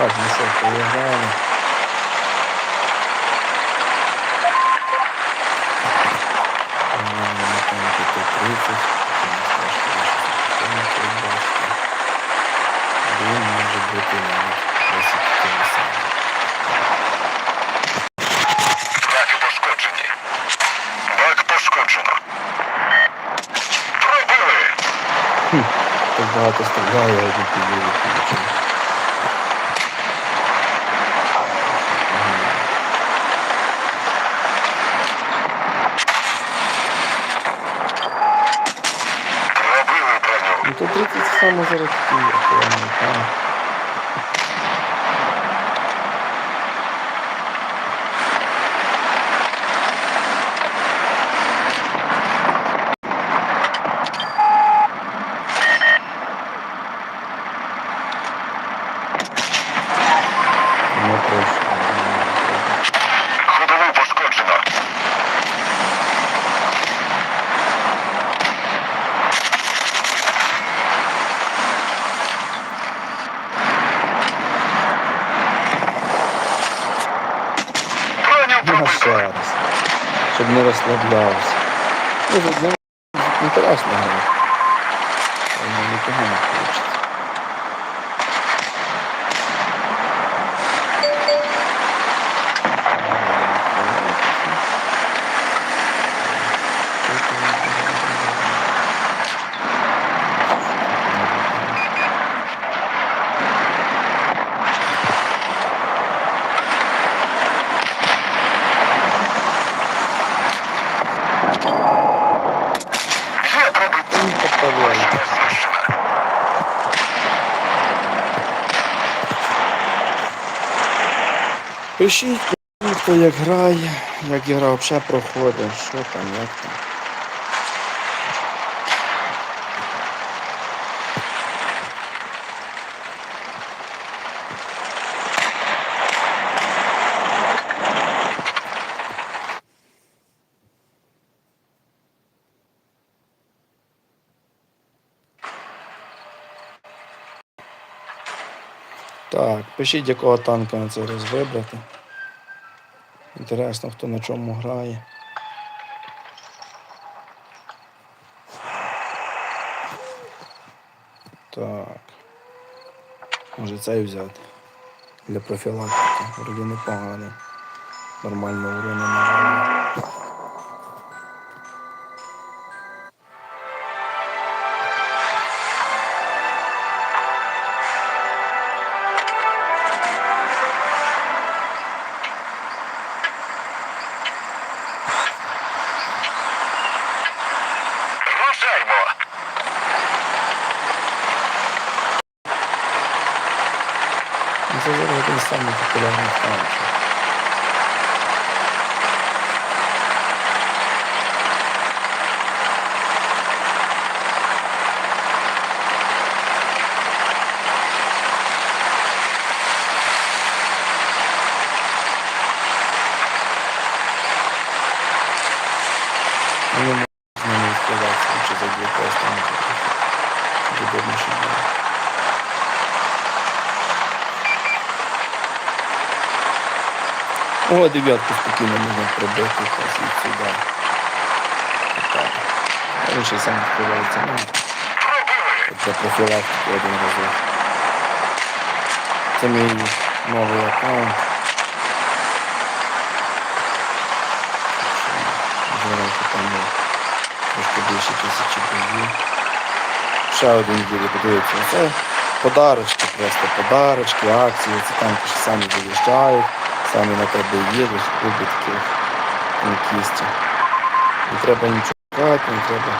Так, ну що. Він може бути навіть пошкоджені. Бак пошкоджено. Пробили! Так багато стріляє, я не підійду получив. Пробили броню. Ну то 30 само зараз такі охорони, там. Не прошу. Ходову пошкоджено. Броню Ну, пробито. ще раз. Щоб не розслаблявся. Ну, не не. Але нікого не хочеться. Є Пишіть, хто як грає, як ігра взагалі проходить, що там, як там. Так, пишіть, якого танка на це раз вибрати. Інтересно, хто на чому грає. Так. Може цей взяти. Для профілактики. Вроді непоганий. Нормально урони навалює. О, дев'ятку спокійно можна пробити від сюди. Ще сам відкривається. Ну, Пробили. для профілактики один разок. Це мій новий аккаунт. Зараз там трошки більше тисячі боїв. Ще один буде, подивіться. Це подарочки просто, подарочки, акції. Це що самі виїжджають, самі на тебе їдуть, люблять таких танкістів. Не треба нічого шукати, не треба.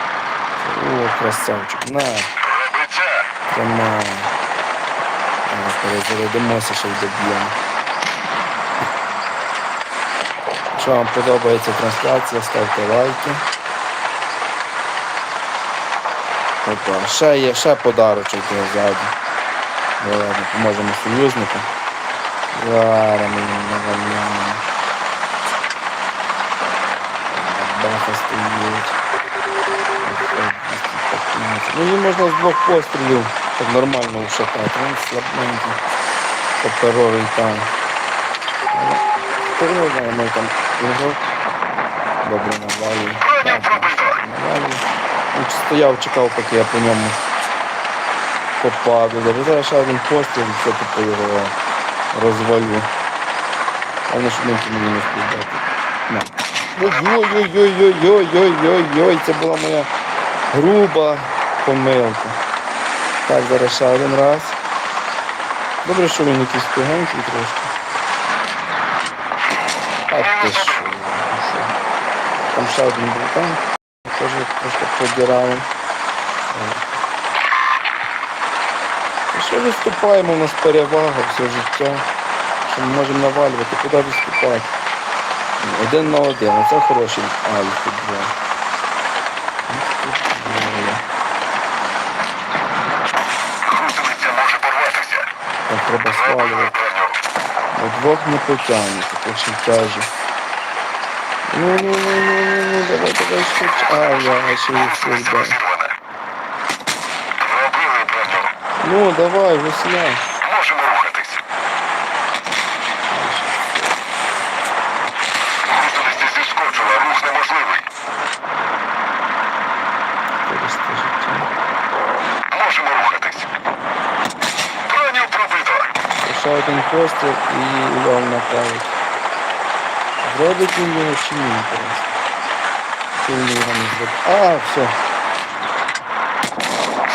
О, красавчик. На, тримай. Перезарядимося, ще й доб'ємо. Якщо вам подобається трансляція, ставте лайки. Опа, ще є, ще подарочок ззаду. Ну ладно, поможемо Зараз ми їм. Баха. Ну її можна з двох пострілів так нормально вшатати. Він слабненький. паперовий там. Паперовий, ми там його добре навалює. Навалює. Він стояв, чекав, поки я по ньому попаду. Зараз ще один постріл і все тупо його розвалю. Головне, щоб він мені не впіздати. На. Ой-ой-ой-ой-ой-ой-ой-ой, це була моя груба помилка. Так, зараз ще один раз. Добре, що він якийсь тугенький трошки. А ти що? Там ще один був там. Теж трошки подірали. Що виступаємо, у нас перевага все життя. Що ми можемо навалювати, куди виступати. Один на один, оце хороший альфа-2. Гусениця може порватися. Так треба свалювати. броню. Удвох не потягнете, по тяжі. Ну, ну, ну, ну, ну, ну, давай, давай, швидше. А, я ще й Гусениця Ну, давай, весня. Можемо рухатись. Гусениця зіскочила, рух неможливий. 400 життя. Можемо рухатись. Броню пробито. Ще один постріл і його направить. Зробить він його чи ні, інтересно. Чи він його не зробить? А, все.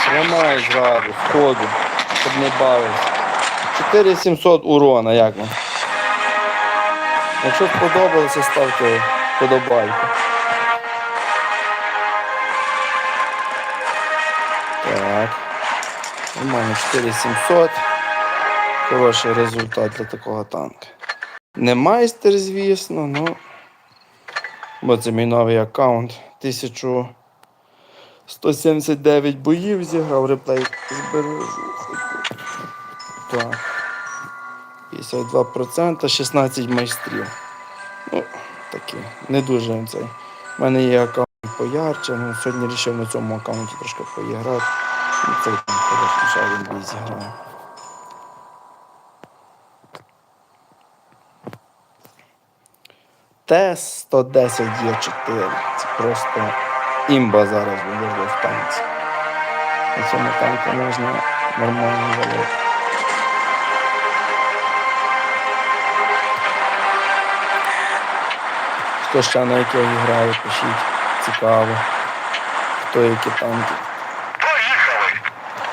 Тримай зразу, входу, щоб не бавився. 4700 урона, як вам? Якщо сподобалося, ставте подобайку. Так. Нормально, 4700. Хороший результат для такого танка. Не майстер, звісно, ну. Бо це мій новий аккаунт. 1179 боїв зіграв, реплей збережу. Так. 52%, 16 майстрів. Ну, таке, не дуже цей. У мене є аккаунт поярче, ну сьогодні вирішив на цьому аккаунті трошки поіграти. Ну, цей там ще один бій зіграю. Т-110 Є4. Це просто імба зараз буде в танці. На цьому танку можна нормально валити. Хто ще на яких грає, пишіть. Цікаво. Хто які танки.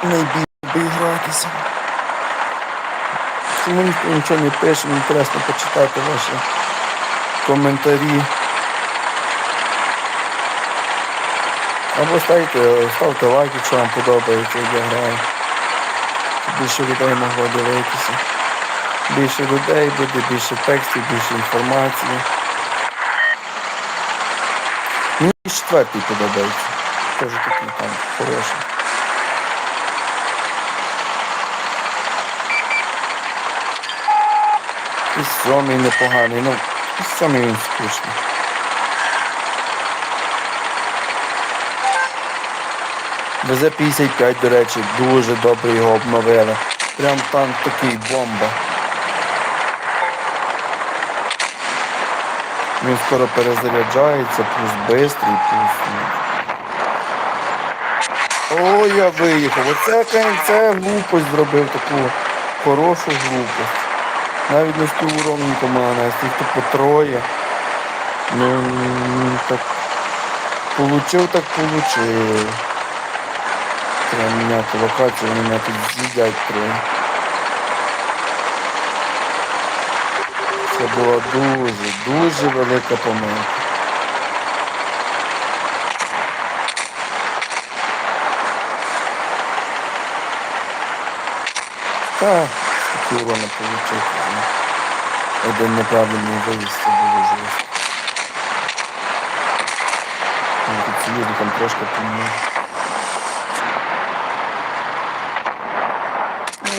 Найбільше би гратися. Чому ніхто нічого не пише, інтересно почитати ваші коментарі. Або ставте, ставте лайк, якщо вам подобається, як я граю. Більше людей могло дивитися. Більше людей буде, більше текстів, більше інформації. Мені четвертий подобається. Теж такий там хороший. І сьомий непоганий, ну, і сьомий він скучний. ВЗ-55, до речі, дуже добре його обновили. Прям танк такий бомба. Він скоро перезаряджається, плюс бистрий, плюс. ну. О, я виїхав. Оце КНЦ глупость зробив таку хорошу глупость. Навіть не співуровненькому нанести, їх тупо троє. Ну, так получив, так получив. Треба міняти локацію, вони мене тут з'їдять троє. Це була дуже, дуже велика помилка. Так, такі урона получив. Один неправильний виїзд, це було жорстко. Тут там трошки помили.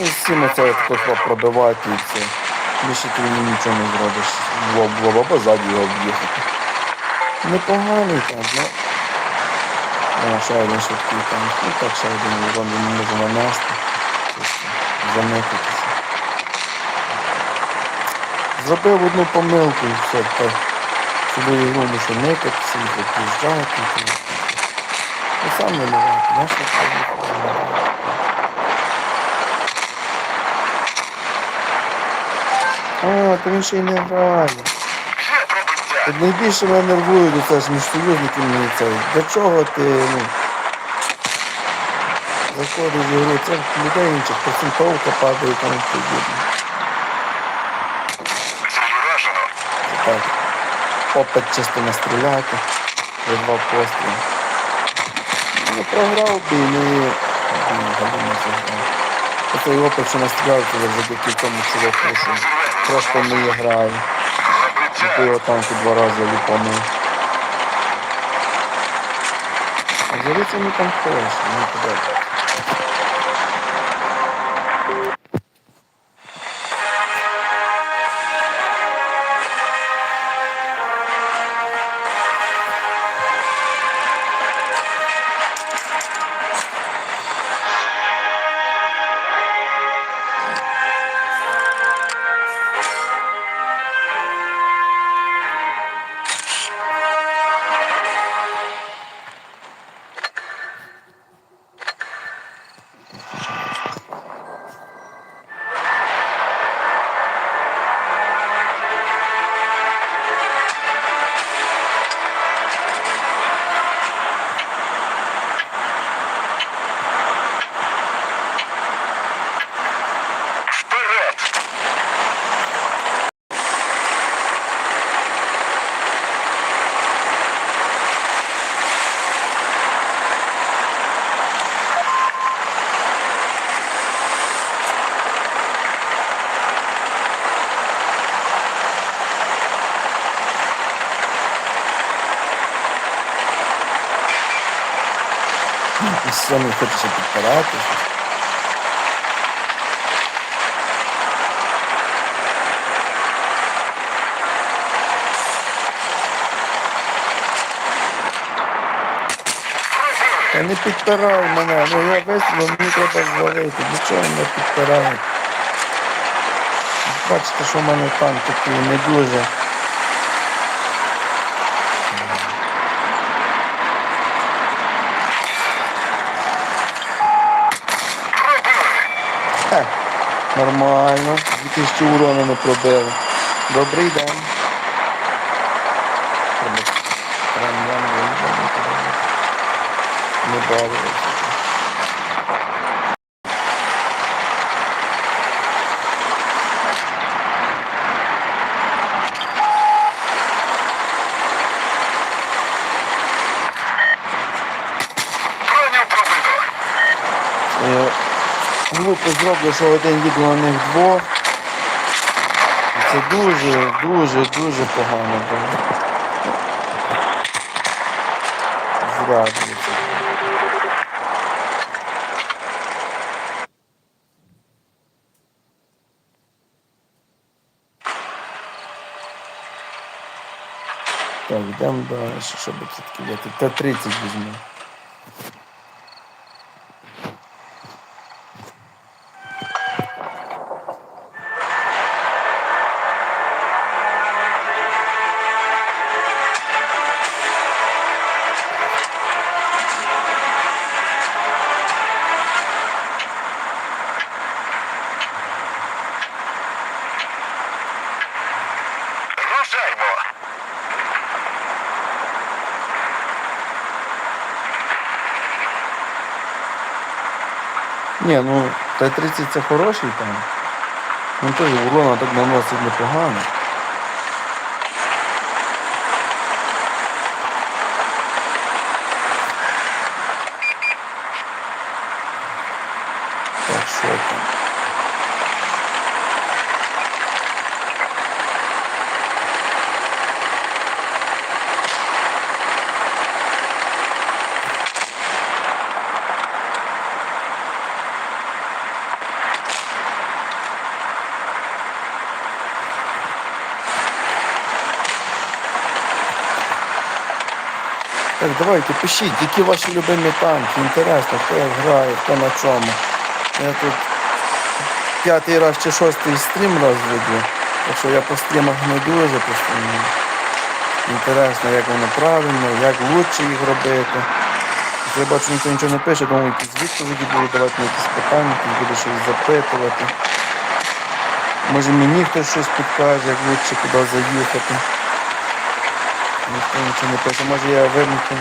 Ну і всім оце тако пробивати і все. Більше ти йому нічого не зробиш. Лоб, в лоб, або його об'їхати. Непоганий танк, ну. А, ще один швидкий танк. Ну так, ще один урон він може нанести. Чисто. Зробив одну помилку і все, так. Собі ігру мушу никатися, і приїжджати. Ну сам винуватий, знаєш, як А, то він ще й не грає. Тут найбільше мене нервує, ну це ж між союзниками мені це. Для чого ти, ну, заходиш в ігру, це людей інших процентовка падає там подібне. Уражено. Це так. Опит чисто настріляти. За два постріли. Не програв би, не галимо заграв. Оцей опит, що настріляв, це завдяки цьому чуваку, що просто не грає. Ти Пробиття. його танку два рази ліпанув. А здається, мені там хтось, мені подобається. І все не хочеться підпирати. Та не підпирай мене, ну я вистрілив, мені треба звалити. Нічого не підпирай. Бачите, що в мене танк такий не дуже. Нормально. 2000 урону не пробили. Добрий день. Не бавилися. Глупо зроблю, що один їде на них двох. Це дуже, дуже, погано було. Зря. Так, йдемо далі, щоб взяти. Т-30 візьму. Ні, ну Т-30 це хороший там. Ну теж урона так наносить непогано. Так, що там? Так, давайте пишіть, які ваші любимі танки. Інтересно, хто як грає, хто на чому. Я тут п'ятий раз чи шостий стрім розведу. Так що я по стрімах не дуже просто мені інтересно, як воно правильно, як лучше їх робити. Я бачу, ніхто нічого не пише, думаю, якісь відповіді будуть давати на якісь питання, хтось буде щось запитувати. Може мені хтось щось підкаже, як лучше куди заїхати. Ніхто нічого не пише. Може я вимкну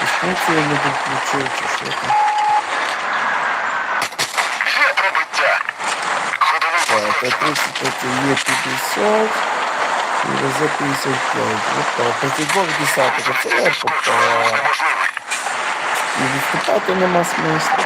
якісь функції не включив чи що там. Є пробиття. Ходовий Так, а 35 є 50 і везе 55. Опа, проти двох десяток, а це я попав. І відступати нема смислу.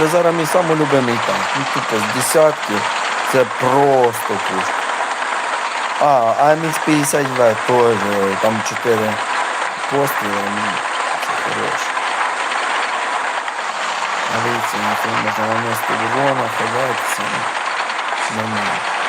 Це зараз мій самолюбимий танк. Ну тупо з десятки. Це просто пушка. А, АМХ-50В теж, там 4 постріли, ну, це хороше. Дивіться, на цьому можна нанести урона, ховатися. ну, Нормально.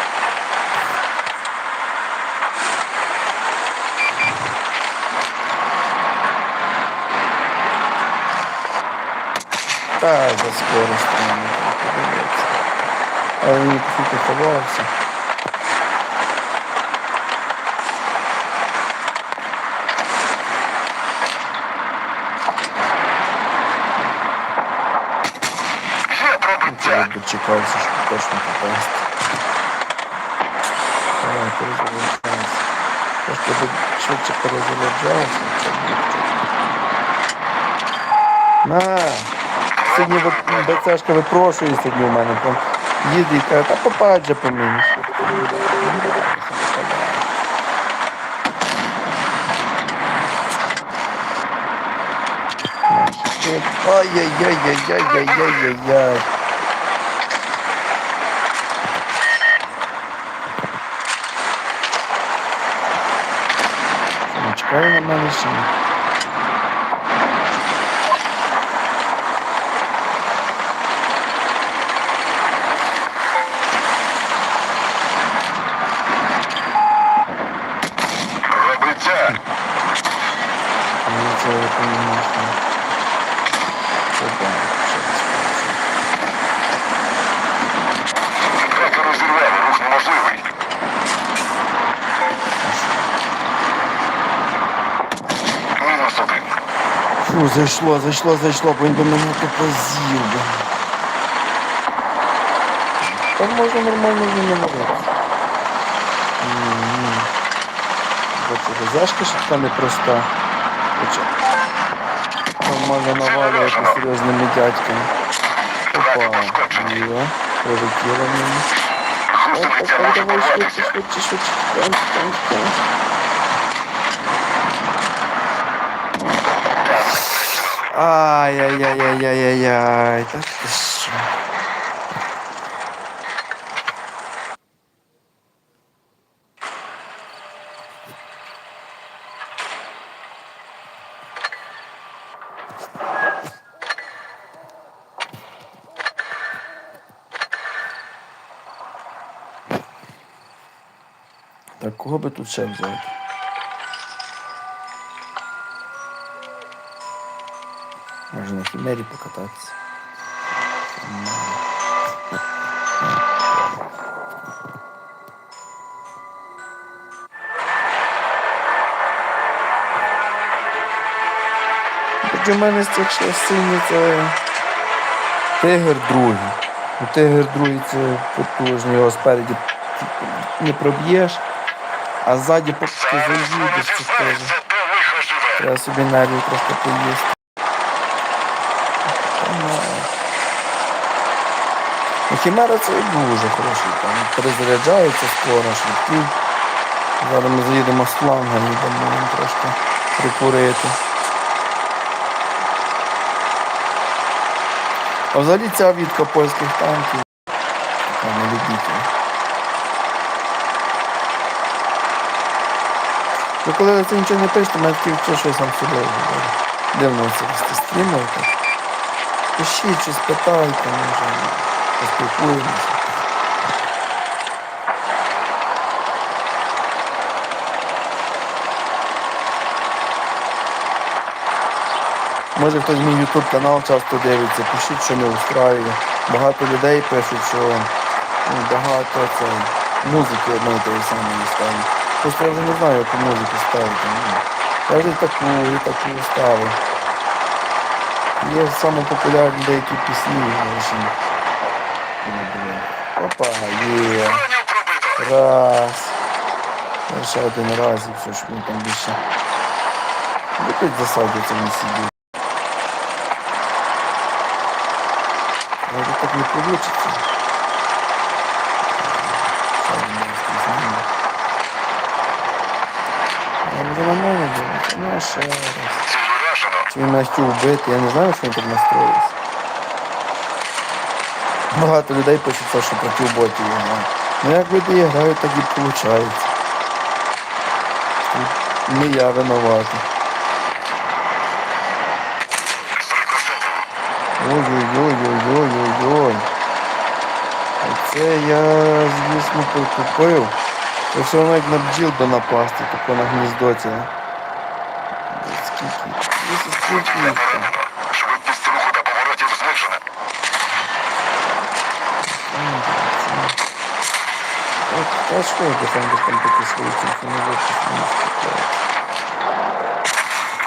Та, за скорость там не подивитися. Але він по суті ховався. Є Я пробиття. дочекався, щоб точно попасти. Давай, перезаряджайся. Трошки би швидше перезаряджався, це буде чудо. На! Сьогодні БЦшка випрошує сьогодні у мене. Там і каже, та попадь же по мені. Ай-яй-яй-яй-яй-яй-яй-яй. Не чекає на мене ще ні. Пробиття. Ну, це я розумію, що... Опа, ще раз включу. Трека розірвали, рух неможливий. Мінус один. Фу, зайшло, зайшло, зайшло, бо він би мене тупо з'їв би. Так можна нормально змінювати. Бо це зашка така непроста. Хоча нормально навалювати серйозними дядьками. Опа, йо, прилетіло мені. Хустовиця Так, так, давай швидше, порватися. швидше, швидше. Тікаємо, тікаємо, тікаємо. Ай-яй-яй-яй-яй-яй. Так ти що? Так, кого тут ще взяти? Може на хімері покататися. Для мене з цих це тигр другий. Ну, тигр другий це потужний, його спереді не проб'єш, а ззаді поки заїдеш, це теж. Треба собі нервів трошки поїсти. Ну, Ну, Хімера це дуже хороший там. Перезаряджається скоро, швидкий. Зараз ми заїдемо з флангами, дамо їм трошки прикурити. А взагалі ця відка польських танків. Така не любитель. Ви коли це нічого не пишете, мене таке відчуття, що я сам собою говорю. Дивно це так. Пишіть, щось питайте, може, поспілкуємося. Може хтось мій YouTube канал часто дивиться, пишіть, що не устраює. Багато людей пишуть, що ну, багато це музики одної тої самої ставить. Просто я вже не знаю, яку музику ставити. Я вже таку, і таку ставив. Є саме популярні деякі пісні. Опа, є. Броню пробито. Раз. Ще один раз і все, щоб він там більше. Опять засадиться не сидить. Може так не получится. Ще один раз там знімемо. Я вже на мене дивиться. Ну, ще раз. Ціль уражено. Чи він мене хотів вбити, я не знаю, що він так настроївся. Багато людей пишуть, що проти ботів грають. Ну як люди грають, так і виходить. Не я винуватий. Ой-ой-ой-ой-ой-ой-ой. Оце я, звісно, прикупив. Це все одно на бджіл би напасти, тако на гніздо це. Скільки? Скільки їх там? Поранено. Швидкість руху та поворотів знижена. От, та що я десь там такі свої вступають.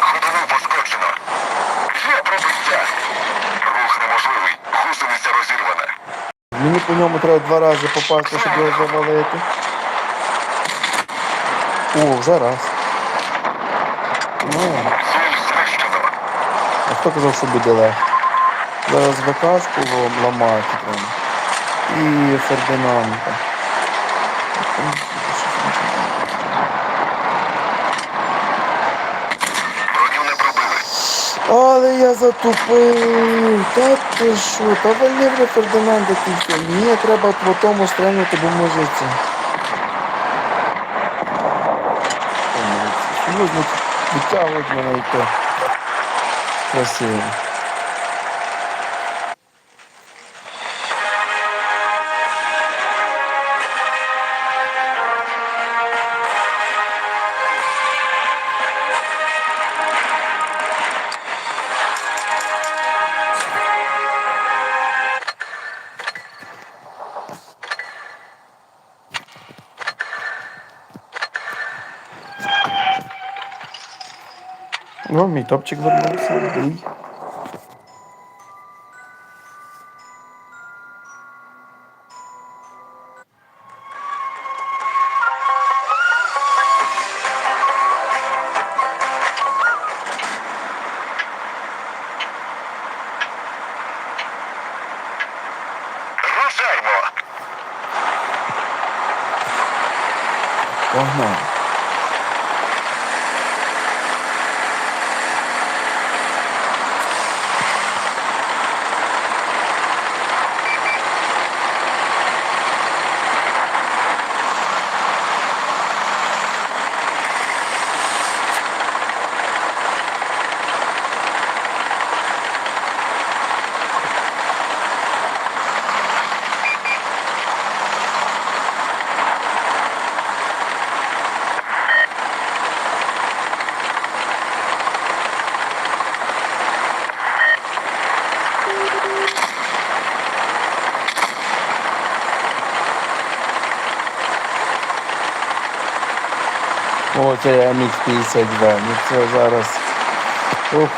Ходову. Рух неможливий. Гусениця розірвана. Мені по ньому треба два рази попасти, щоб його завалити. О, вже раз. Ну, а хто казав, що буде легко? Зараз ВКшку ламати треба. І Фердинанда. Але я затупив. Та ти що? Та вальни вже Фердинанда тільки. Ні, треба по тому стрельнути, бо може це. Союзник витягують мене і то. Красиво. Ну, мій топчик вернувся. Бій. Рушаймо. хоча я міг 52. Ну це зараз. Ух.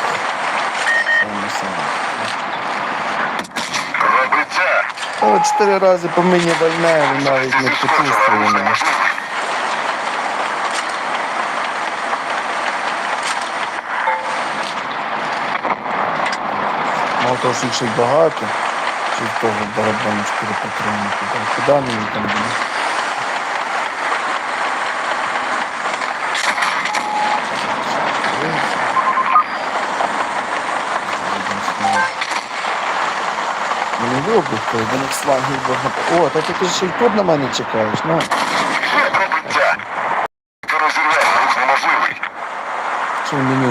О, чотири рази по мені вольне, навіть не почувствовано. Мало того, що їх ще й багато, чи того барабаночку патрону туди. Куди мені там буде? Ну той до багато. О, так ти ще й тут на мене чекаєш, на. Є пробиття. Ти розірвав, рух неможливий. Що в меню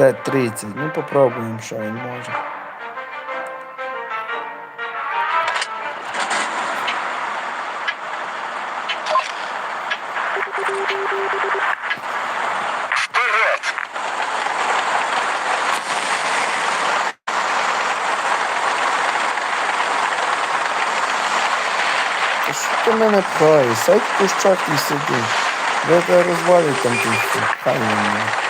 Т-30. Ну попробуємо, що він може. Що ти мене пхаєш? Сядь в кущах і сиди. Я тебе розвалю там ти хай мене.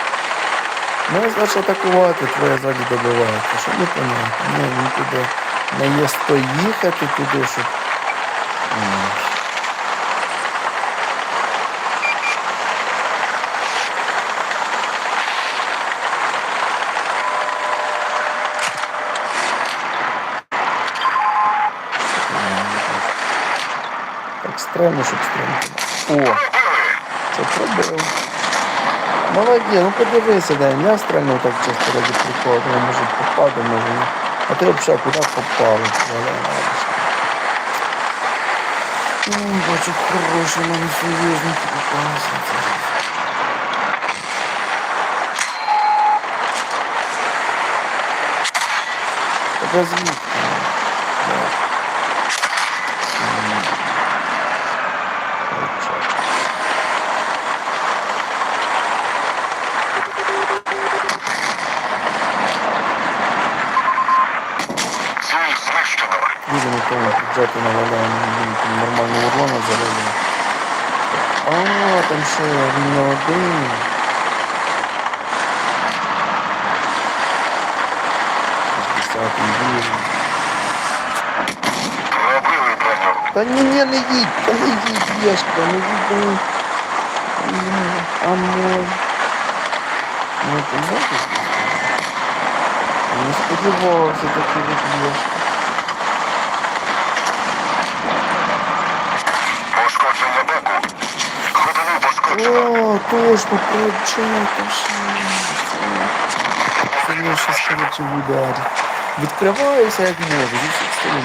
Ну, значить атакувати, твоя ззаді добивається. Що не понятно? Ні, він туди не є сто їхати туди, щоб. Так стрельно, щоб стрельно. О! Це пробив. Молодець, ну подивися, де я стрельнув так чисто раді прикладу, ну, може попаде, може ні. А ти взагалі куди попав? Бачу, хороший мене союзник попався. Тебе тому бюджету наваляємо, будемо там нормально урлона завалимо. А, там ще він не один. Шістдесятий рівень. Пробили броню. Та ні, ні, не їдь, та не їдь, Єшка, не їдь. ну. Ну, А може. Ну, ти можеш? Не сподівався такий від Єшка. О, точно, прочекав. Це ще скороче в ударі. Відкриваюся як можу, зі всіх сторон